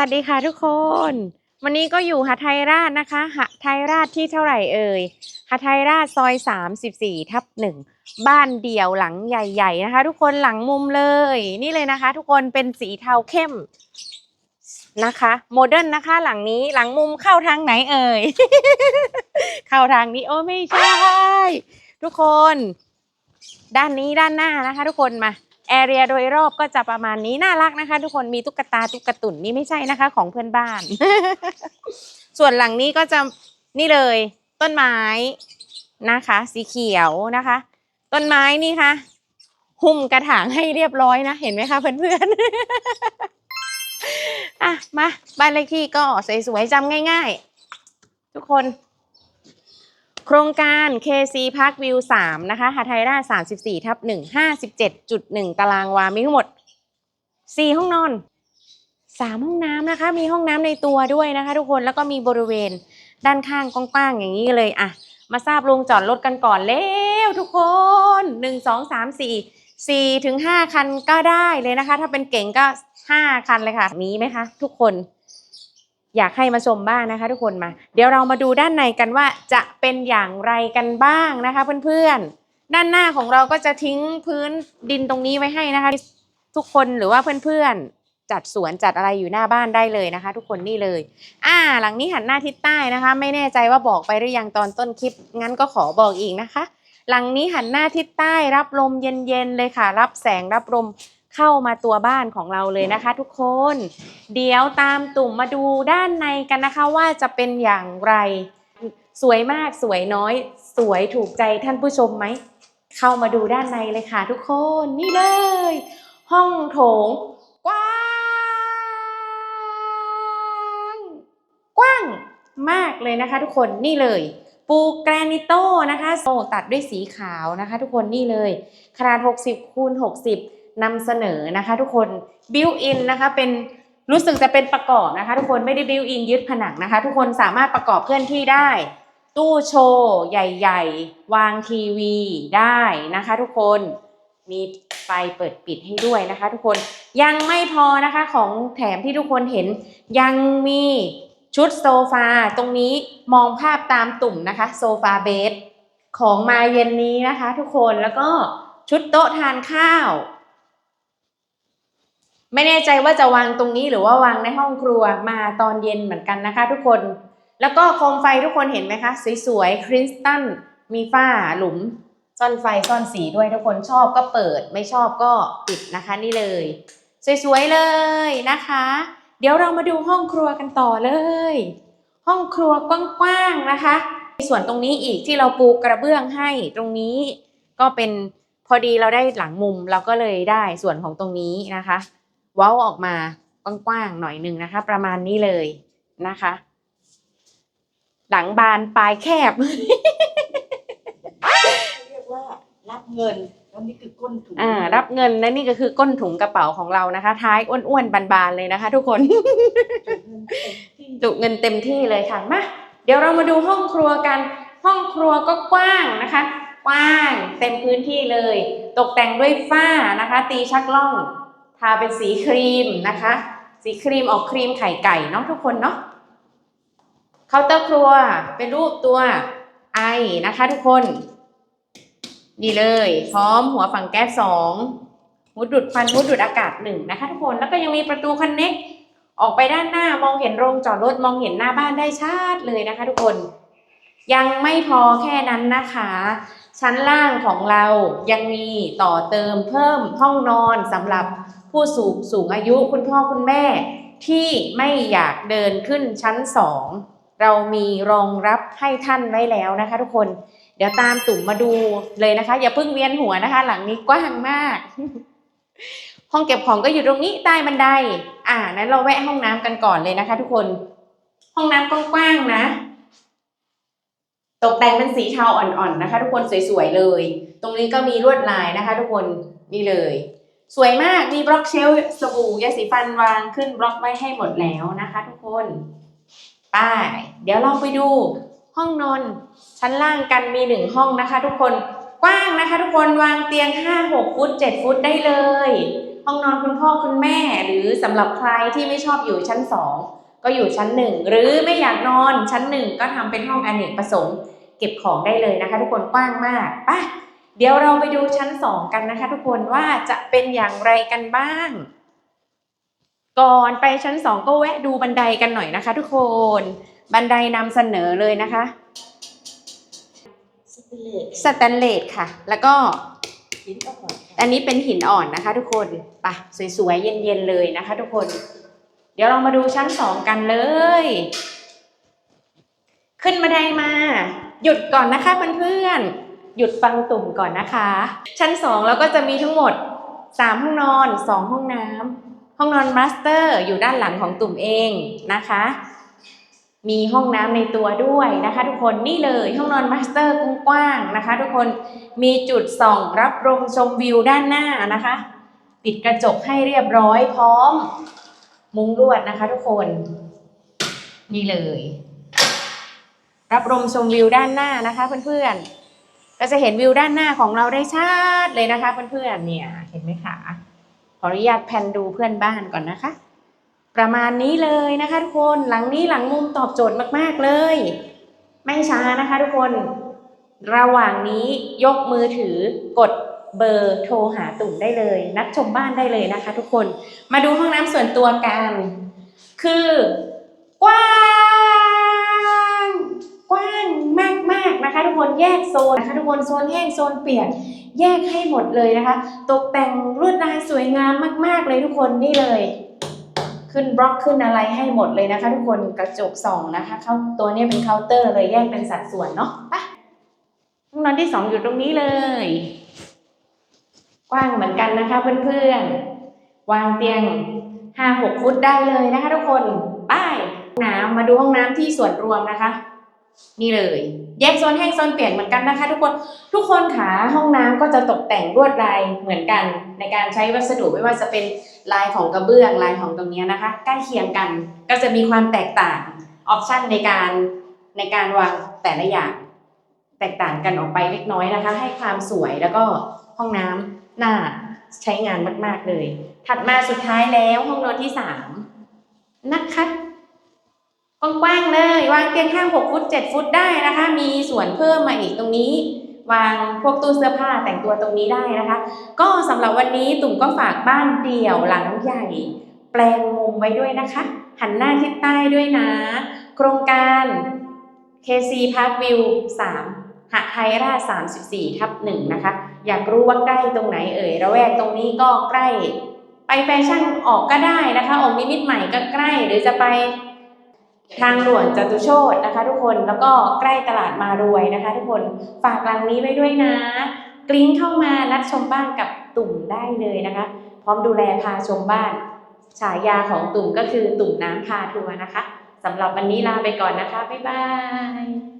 สวัสดีค่ะทุกคน วันนี้ก็อยู่หาไทยราชนะคะหาไทยราชที่เท่าไหร่เอ่ยหาไทยราชซอย 34ทับหนึ่งบ้านเดี่ยวหลังใหญ่ ๆ นะคะ ทุกคนหลังมุมเลย นี่เลยนะคะ ทุกคนเป็นสีเทาเข้มนะคะโมเดิร์นนะคะ หลังนี้หลังมุมเข้าทางไหนเอ่ย เข้าทางนี้โอ้ไม่ใช่ ทุกคน ด้านนี้ด้านหน้านะคะ ทุกคนมา แอเรียโดยรอบก็จะประมาณนี้น่ารักนะคะ ทุกคนมีตุ๊กตาตุ๊กตุ่นนี่ไม่ใช่นะคะ ของเพื่อนบ้าน ส่วนหลังนี้ก็จะนี่เลยต้นไม้นะคะ สีเขียวนะคะ ต้นไม้นี่ค่ะ หุ้มกระถางให้เรียบร้อยนะ เห็นไหมคะเพื่อนๆอะมาบ้านเลขที่ก็สวยๆจำง่าย ๆ ทุกคน โครงการ KC Park View 3 นะคะหาไทยราช34 ทับ1 57.1 ตารางวา มีทั้งหมด 4 ห้องนอน 3 ห้องน้ำนะคะ มีห้องน้ำในตัวด้วยนะคะ ทุกคน แล้วก็มีบริเวณด้านข้างกว้างๆอย่างนี้เลยอะมาทราบลงจอดรถกันก่อนแล้วทุกคน 1 2 3 4 4ถึง5คันก็ได้เลยนะคะ ถ้าเป็นเก่งก็ 5 คันเลยค่ะ มีไหมคะ ทุกคน อยากให้มาชมบ้างนะคะ ทุกคนมา เดี๋ยวเรามาดูด้านในกันว่าจะเป็นอย่างไรกันบ้างนะคะเพื่อนๆ ด้านหน้าของเราก็จะทิ้งพื้นดินตรงนี้ไว้ให้นะคะ ทุกคนหรือว่าเพื่อนๆ จัดสวนจัดอะไรอยู่หน้าบ้านได้เลยนะคะ ทุกคนนี่เลย อ่า หลังนี้หันหน้าทิศใต้นะคะ ไม่แน่ใจว่าบอกไปหรือยังตอนต้นคลิป งั้นก็ขอบอกอีกนะคะ หลังนี้หันหน้าทิศใต้รับลมเย็นๆเลยค่ะ รับแสงรับลม เข้ามาตัวบ้านของเราเลยนะคะทุกคน เดี๋ยวตามตุ่มมาดูด้านในกันนะคะว่าจะเป็นอย่างไร สวยมากสวยน้อย สวยถูกใจท่านผู้ชมไหม เข้ามาดูด้านในเลยค่ะทุกคนนี่เลย ห้องโถง กว้าง กว้างมากเลยนะคะทุกคนนี่เลยปูแกรนิโต้นะคะโตัดด้วยสีขาวนะคะ ทุกคนนี่เลย ขนาด 60คูณ60 นำเสนอนะคะ ทุกคนบิวอินนะคะเป็นรู้สึกจะเป็นประกอบนะคะ ทุกคนไม่ได้บิวอินยึดผนังนะคะ ทุกคนสามารถประกอบเคลื่อนที่ได้ ตู้โชว์ใหญ่ ๆ วางทีวีได้นะคะ ทุกคนมีไฟเปิดปิดให้ด้วยนะคะ ทุกคนยังไม่พอนะคะของแถมที่ทุกคนเห็นยังมีชุดโซฟาตรงนี้มองภาพตามตุ่มนะคะ โซฟาเบสของมาเย็นนี้นะคะ ทุกคนแล้วก็ชุดโต๊ะทานข้าว ไม่แน่ใจว่าจะวางตรงนี้หรือว่าวางในห้องครัวมาตอนเย็นเหมือนกันนะคะ ทุกคน แล้วก็โคมไฟทุกคนเห็นไหมคะ สวยๆคริสตัลมีฝ้าหลุมซ่อนไฟซ่อนสีด้วยทุกคนชอบก็เปิดไม่ชอบก็ปิดนะคะนี่เลย สวยๆเลยนะคะ เดี๋ยวเรามาดูห้องครัวกันต่อเลย ห้องครัวกว้างๆนะคะส่วนตรงนี้อีกที่เราปูกระเบื้องให้ตรงนี้ก็เป็นพอดีเราได้หลังมุมเราก็เลยได้ส่วนของตรงนี้นะคะ ว้าออกมากว้างๆหน่อยหนึ่งนะคะ ประมาณนี้เลยนะคะ หลังบานปลายแคบ เรียกว่ารับเงินแล้วนี่คือก้นถุงอ่า รับเงินและนี่ก็คือก้นถุงกระเป๋าของเรานะคะ ท้ายอ้วนๆบานๆเลยนะคะ ทุกคนจุเงินเต็มที่เลยค่ะมาเดี๋ยวเรามาดูห้องครัวกัน ห้องครัวก็กว้างนะคะ กว้างเต็มพื้นที่เลย ตกแต่งด้วยฝ้านะคะ ตีชักล่อง ทาเป็นสีครีมนะคะ สีครีมออกครีมไข่ไก่เนาะทุกคนเนาะเคาน์เตอร์ครัวเป็นรูปตัวไอนะคะ ทุกคน นี่เลย พร้อมหัวฝังแก๊สสองหูดูดควันหูดูดอากาศหนึ่งนะคะ ทุกคนแล้วก็ยังมีประตูคอนเน็กออกไปด้านหน้ามองเห็นโรงจอดรถมองเห็นหน้าบ้านได้ชัดเลยนะคะ ทุกคน ยังไม่พอแค่นั้นนะคะ ชั้นล่างของเรายังมีต่อเติมเพิ่มห้องนอนสำหรับ ผู้สูงสูงอายุคุณพ่อคุณแม่ที่ไม่อยากเดินขึ้นชั้นสองเรามีรองรับให้ท่านไว้แล้วนะคะ ทุกคน เดี๋ยวตามตุ่มมาดูเลยนะคะ อย่าเพิ่งเวียนหัวนะคะ หลังนี้กว้างมาก ห้องเก็บของก็อยู่ตรงนี้ใต้บันได อ่านั้นเราแวะห้องน้ำกันก่อนเลยนะคะ ทุกคน ห้องน้ำกว้างๆนะตกแต่งเป็นสีเทาอ่อนๆนะคะ ทุกคนสวยๆเลย ตรงนี้ก็มีลวดลายนะคะ ทุกคนนี่เลย สวยมากมีบล็อกเชลสบู่ยาสีฟันวางขึ้นบล็อกไว้ให้หมดแล้วนะคะทุกคนไป้ายเดี๋ยวเราไปดู ห้องนอนชั้นล่างกันมีหนึ่งห้องนะคะ ทุกคนกว้างนะคะ ทุกคนวางเตียงห้าหกฟุตเจ็ดฟุตได้เลย ห้องนอนคุณพ่อคุณแม่ หรือสำหรับใครที่ไม่ชอบอยู่ชั้นสองก็อยู่ชั้นหนึ่งหรือไม่อยากนอนชั้นหนึ่งก็ทำเป็นห้องอเนกประสงค์ เก็บของได้เลยนะคะ ทุกคนกว้างมากไป เดี๋ยวเราไปดูชั้นสองกันนะคะ ทุกคนว่าจะเป็นอย่างไรกันบ้าง ก่อนไปชั้นสองก็แวะดูบันไดกันหน่อยนะคะ ทุกคน บันไดนำเสนอเลยนะคะสเตนเลสสแตนเลสค่ะ แล้วก็หินอ่อนอันนี้เป็นหินอ่อนนะคะ ทุกคนไปสวยๆเย็นๆเลยนะคะ ทุกคน เดี๋ยวเรามาดูชั้นสองกันเลย ขึ้นบันไดมา หยุดก่อนนะคะเพื่อนๆ หยุดฟังตุ่มก่อนนะคะ ชั้นสองเราก็จะมีทั้งหมดสามห้องนอนสองห้องน้ำห้องนอนมาสเตอร์อยู่ด้านหลังของตุ่มเองนะคะ มีห้องน้ำในตัวด้วยนะคะ ทุกคนนี่เลยห้องนอนมาสเตอร์กว้างๆนะคะ ทุกคนมีจุดส่องรับลมชมวิวด้านหน้านะคะปิดกระจกให้เรียบร้อยพร้อม มุ้งลวดนะคะ ทุกคน นี่เลย รับลมชมวิวด้านหน้านะคะเพื่อนๆ ก็จะเห็นวิวด้านหน้าของเราได้ชัดเลยนะคะเพื่อนๆเนี่ยเห็นไหมคะขออนุญาตแพนดูเพื่อนบ้านก่อนนะคะ ประมาณนี้เลยนะคะทุกคนหลังนี้หลังมุมตอบโจทย์มากๆเลย ไม่ช้านะคะทุกคน ระหว่างนี้ยกมือถือกดเบอร์โทรหาตุ่มได้เลย นัดชมบ้านได้เลยนะคะ ทุกคนมาดูห้องน้ำส่วนตัวกัน คือ แยกโซนนะคะทุกคนโซนแห้งโซนเปียกแยกให้หมดเลยนะคะ ตกแต่งลวดลายสวยงามมากๆเลยทุกคนนี่เลย ขึ้นบล็อกขึ้นอะไรให้หมดเลยนะคะ ทุกคนกระจกส่องนะคะเข้าตัวนี้เป็นเคาน์เตอร์เลยแยกเป็นสัดส่วนเนาะไปห้องนอนที่สองอยู่ตรงนี้เลย กว้างเหมือนกันนะคะเพื่อนๆวางเตียงห้าหกฟุตได้เลยนะคะ ทุกคนไป้ายน้ำมาดูห้องน้ำที่ส่วนรวมนะคะ นี่เลย แยกโซนแห้งโซนเปียกเหมือนกันนะคะ ทุกคนทุกคนขาห้องน้ำก็จะตกแต่งลวดลายเหมือนกัน ในการใช้วัสดุไม่ว่าจะเป็นลายของกระเบื้องลายของตรงนี้นะคะใกล้เคียงกันก็จะมีความแตกต่างออปชันในการในการวางแต่ละอย่าง แตกต่างกันออกไปเล็กน้อยนะคะ ให้ความสวยแล้วก็ห้องน้ำน่าใช้งานมาก ๆ เลย ถัดมาสุดท้ายแล้วห้องนอนที่สามนะคะ กว้างๆเลยวางเตียงข้างหกฟุตเจ็ดฟุตได้นะคะ มีส่วนเพิ่มมาอีกตรงนี้ วางพวกตู้เสื้อผ้าแต่งตัวตรงนี้ได้นะคะ ก็สำหรับวันนี้ตุ่มก็ฝากบ้านเดี่ยวหลังใหญ่ แปลงมุมไว้ด้วยนะคะ หันหน้าทิศใต้ด้วยนะ โครงการ KC Park View 3หะไทยราช34 ทับ1นะคะ อยากรู้ว่าใกล้ตรงไหนเอ่ย ระแวกตรงนี้ก็ใกล้ ไปแฟชั่นออกก็ได้นะคะ ออกนิมิตใหม่ก็ใกล้ หรือจะไป ทางด่วนจตุโชตนะคะ ทุกคนแล้วก็ใกล้ตลาดมารวยนะคะ ทุกคนฝากหลังนี้ไว้ด้วยนะ กลิ้งเข้ามานัดชมบ้านกับตุ่มได้เลยนะคะ พร้อมดูแลพาชมบ้านฉายาของตุ่มก็คือตุ่มน้ำพาทัวร์นะคะสำหรับวันนี้ลาไปก่อนนะคะ บ๊ายบาย